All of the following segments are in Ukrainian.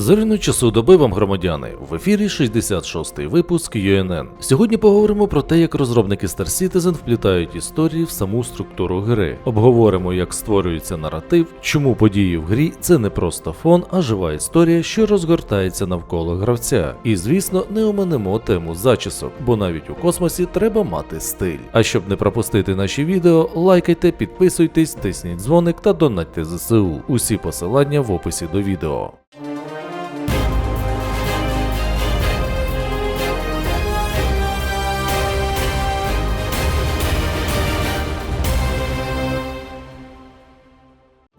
Зоряну часу доби вам громадяни в ефірі 66-й випуск UNN. Сьогодні поговоримо про те, як розробники Star Citizen вплітають історії в саму структуру гри. Обговоримо, як створюється наратив, чому події в грі це не просто фон, а жива історія, що розгортається навколо гравця. І звісно, не оминемо тему зачісок, бо навіть у космосі треба мати стиль. А щоб не пропустити наші відео, лайкайте, підписуйтесь, тисніть дзвоник та донатьте ЗСУ. Усі посилання в описі до відео.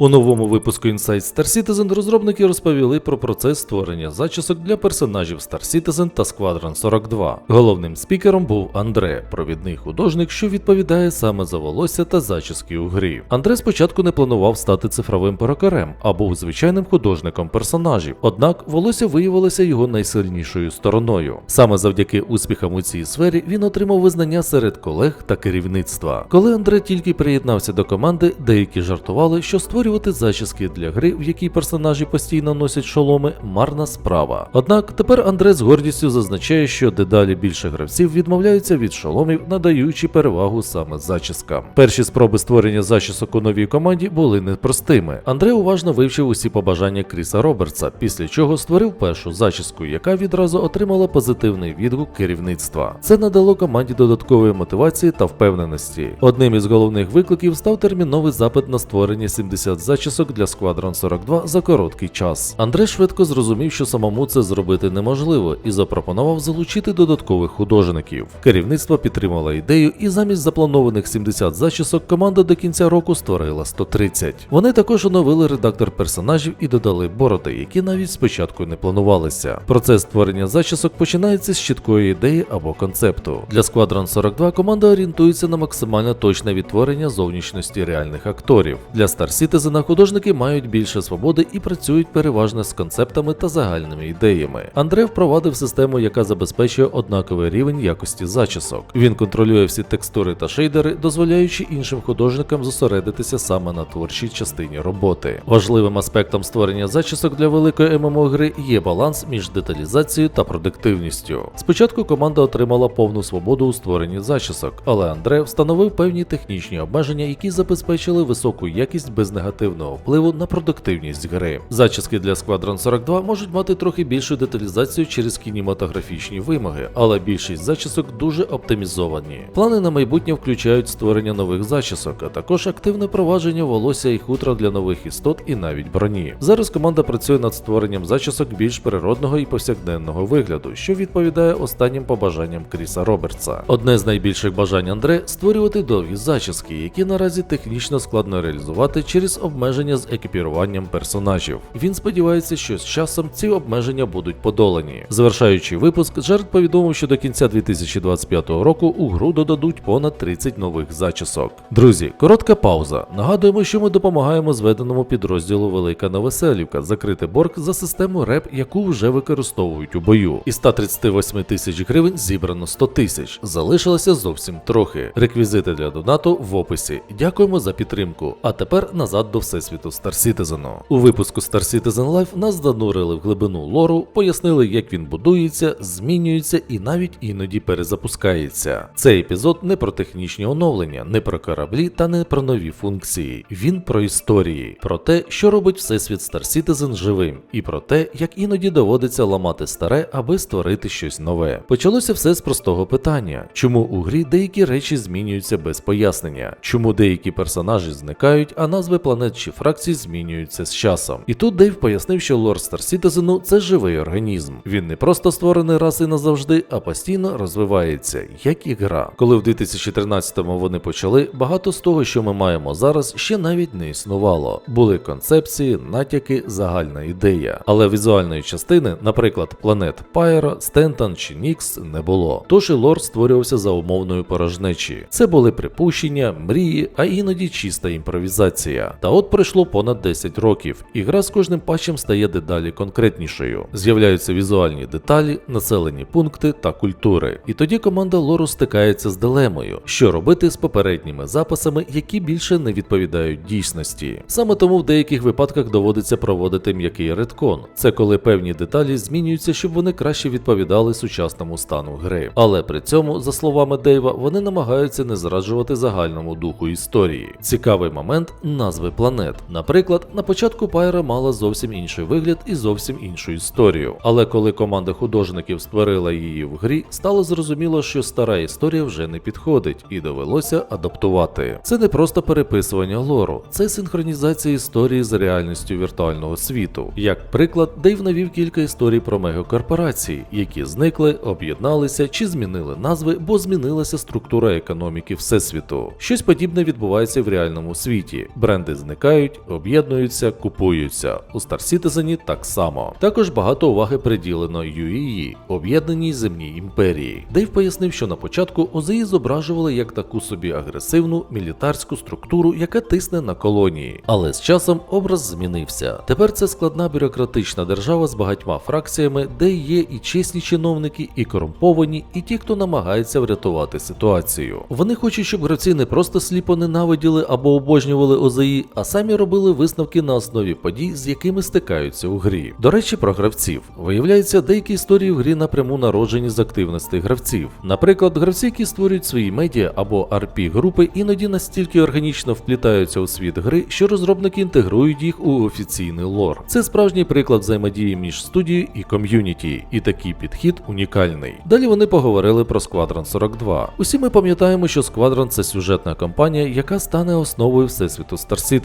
У новому випуску Inside Star Citizen розробники розповіли про процес створення зачісок для персонажів Star Citizen та Squadron 42. Головним спікером був Андре, провідний художник, що відповідає саме за волосся та зачіски у грі. Андре спочатку не планував стати цифровим перукарем, а був звичайним художником персонажів. Однак волосся виявилося його найсильнішою стороною. Саме завдяки успіхам у цій сфері він отримав визнання серед колег та керівництва. Коли Андре тільки приєднався до команди, деякі жартували, що створювати зачіски для гри, в якій персонажі постійно носять шоломи, марна справа. Однак тепер Андре з гордістю зазначає, що дедалі більше гравців відмовляються від шоломів, надаючи перевагу саме зачіскам. Перші спроби створення зачісок у новій команді були непростими. Андре уважно вивчив усі побажання Кріса Робертса, після чого створив першу зачіску, яка відразу отримала позитивний відгук керівництва. Це надало команді додаткової мотивації та впевненості. Одним із головних викликів став терміновий запит на створення 70 зачісок для Squadron 42 за короткий час. Андре швидко зрозумів, що самому це зробити неможливо, і запропонував залучити додаткових художників. Керівництво підтримало ідею, і замість запланованих 70 зачісок команда до кінця року створила 130. Вони також оновили редактор персонажів і додали бороди, які навіть спочатку не планувалися. Процес створення зачісок починається з чіткої ідеї або концепту. Для Squadron 42 команда орієнтується на максимально точне відтворення зовнішності реальних акторів. Для Star Citizen художники мають більше свободи і працюють переважно з концептами та загальними ідеями. Андре впровадив систему, яка забезпечує однаковий рівень якості зачісок. Він контролює всі текстури та шейдери, дозволяючи іншим художникам зосередитися саме на творчій частині роботи. Важливим аспектом створення зачісок для великої ММО гри є баланс між деталізацією та продуктивністю. Спочатку команда отримала повну свободу у створенні зачісок, але Андре встановив певні технічні обмеження, які забезпечили високу якість без негативного впливу на продуктивність гри. Зачіски для Squadron 42 можуть мати трохи більшу деталізацію через кінематографічні вимоги, але більшість зачісок дуже оптимізовані. Плани на майбутнє включають створення нових зачісок, а також активне провадження волосся і хутра для нових істот і навіть броні. Зараз команда працює над створенням зачісок більш природного і повсякденного вигляду, що відповідає останнім побажанням Кріса Робертса. Одне з найбільших бажань Андре створювати довгі зачіски, які наразі технічно складно реалізувати через обмеження з екіпіруванням персонажів. Він сподівається, що з часом ці обмеження будуть подолані. Завершаючи випуск, Джаред повідомив, що до кінця 2025 року у гру додадуть понад 30 нових зачісок. Друзі, коротка пауза. Нагадуємо, що ми допомагаємо зведеному підрозділу Велика Новоселівка закрити борг за систему РЕП, яку вже використовують у бою. Із 138 тисяч гривень зібрано 100 тисяч. Залишилося зовсім трохи. Реквізити для донату в описі. Дякуємо за підтримку. А тепер назад до всесвіту Star Citizen. У випуску Star Citizen Live нас занурили в глибину лору, пояснили, як він будується, змінюється і навіть іноді перезапускається. Цей епізод не про технічні оновлення, не про кораблі та не про нові функції. Він про історії, про те, що робить всесвіт Star Citizen живим, і про те, як іноді доводиться ламати старе, аби створити щось нове. Почалося все з простого питання: чому у грі деякі речі змінюються без пояснення, чому деякі персонажі зникають, а назви планет чи фракцій змінюються з часом. І тут Дейв пояснив, що лор Star Citizen – це живий організм. Він не просто створений раз і назавжди, а постійно розвивається, як і гра. Коли в 2013-му вони почали, багато з того, що ми маємо зараз, ще навіть не існувало. Були концепції, натяки, загальна ідея. Але візуальної частини, наприклад, планет Пайро, Стентон чи Нікс, не було. Тож і лор створювався за умовною порожнечі. Це були припущення, мрії, а іноді чиста імпровізація. Та от пройшло понад 10 років, і гра з кожним патчем стає дедалі конкретнішою. З'являються візуальні деталі, населені пункти та культури. І тоді команда лору стикається з дилемою, що робити з попередніми записами, які більше не відповідають дійсності. Саме тому в деяких випадках доводиться проводити м'який редкон. Це коли певні деталі змінюються, щоб вони краще відповідали сучасному стану гри. Але при цьому, за словами Дейва, вони намагаються не зраджувати загальному духу історії. Цікавий момент назви планет. Наприклад, на початку Пайра мала зовсім інший вигляд і зовсім іншу історію. Але коли команда художників створила її в грі, стало зрозуміло, що стара історія вже не підходить, і довелося адаптувати. Це не просто переписування лору, це синхронізація історії з реальністю віртуального світу. Як приклад, Дейв навів кілька історій про мегакорпорації, які зникли, об'єдналися чи змінили назви, бо змінилася структура економіки всесвіту. Щось подібне відбувається в реальному світі. Бренди зникають, об'єднуються, купуються. У Star Citizen так само. Також багато уваги приділено UEE, об'єднаній земній імперії. Дейв пояснив, що на початку ОЗІ зображували як таку собі агресивну мілітарську структуру, яка тисне на колонії. Але з часом образ змінився. Тепер це складна бюрократична держава з багатьма фракціями, де є і чесні чиновники, і корумповані, і ті, хто намагається врятувати ситуацію. Вони хочуть, щоб гравці не просто сліпо ненавиділи або обожнювали ОЗІ, а самі робили висновки на основі подій, з якими стикаються у грі. До речі, про гравців виявляється, деякі історії в грі напряму народжені з активностей гравців. Наприклад, гравці, які створюють свої медіа або RP групи, іноді настільки органічно вплітаються у світ гри, що розробники інтегрують їх у офіційний лор. Це справжній приклад взаємодії між студією і ком'юніті, і такий підхід унікальний. Далі вони поговорили про Squadron 42. Усі ми пам'ятаємо, що Squadron – це сюжетна кампанія, яка стане основою всесвіту Star Citizen,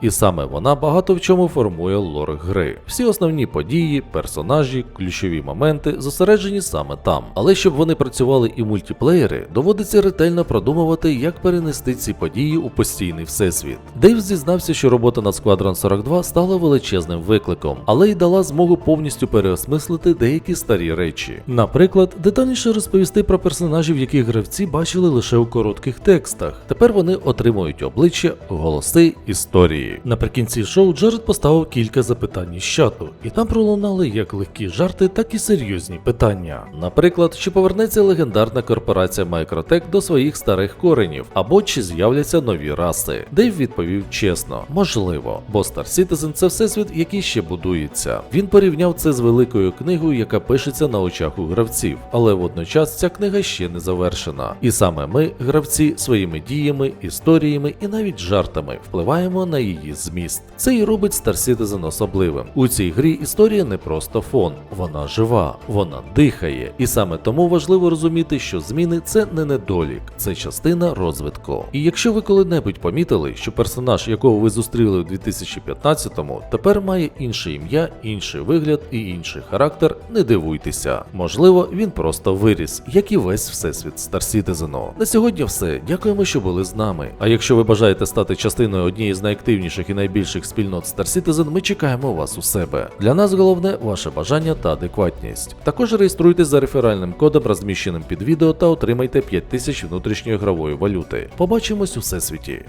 і саме вона багато в чому формує лор гри. Всі основні події, персонажі, ключові моменти зосереджені саме там. Але щоб вони працювали і мультиплеєри, доводиться ретельно продумувати, як перенести ці події у постійний всесвіт. Дейв зізнався, що робота над Squadron 42 стала величезним викликом, але й дала змогу повністю переосмислити деякі старі речі. Наприклад, детальніше розповісти про персонажів, яких гравці бачили лише у коротких текстах. Тепер вони отримують обличчя, голоси, історії. Наприкінці шоу Джаред поставив кілька запитань із чату, і там пролунали як легкі жарти, так і серйозні питання. Наприклад, чи повернеться легендарна корпорація Microtech до своїх старих коренів, або чи з'являться нові раси. Дейв відповів чесно, можливо, бо Star Citizen – це всесвіт, який ще будується. Він порівняв це з великою книгою, яка пишеться на очах у гравців, але водночас ця книга ще не завершена. І саме ми, гравці, своїми діями, історіями і навіть жартами впливаємо на її зміст. Це і робить Star Citizen особливим. У цій грі історія не просто фон, вона жива, вона дихає. І саме тому важливо розуміти, що зміни це не недолік, це частина розвитку. І якщо ви коли-небудь помітили, що персонаж, якого ви зустріли у 2015-му, тепер має інше ім'я, інший вигляд і інший характер, не дивуйтеся. Можливо, він просто виріс, як і весь всесвіт Star Citizen. На сьогодні все. Дякуємо, що були з нами. А якщо ви бажаєте стати частиною однієї з найактивніших і найбільших спільнот Star Citizen, ми чекаємо вас у себе. Для нас головне ваше бажання та адекватність. Також реєструйтесь за реферальним кодом, розміщеним під відео, та отримайте 5000 внутрішньої ігрової валюти. Побачимось у всесвіті.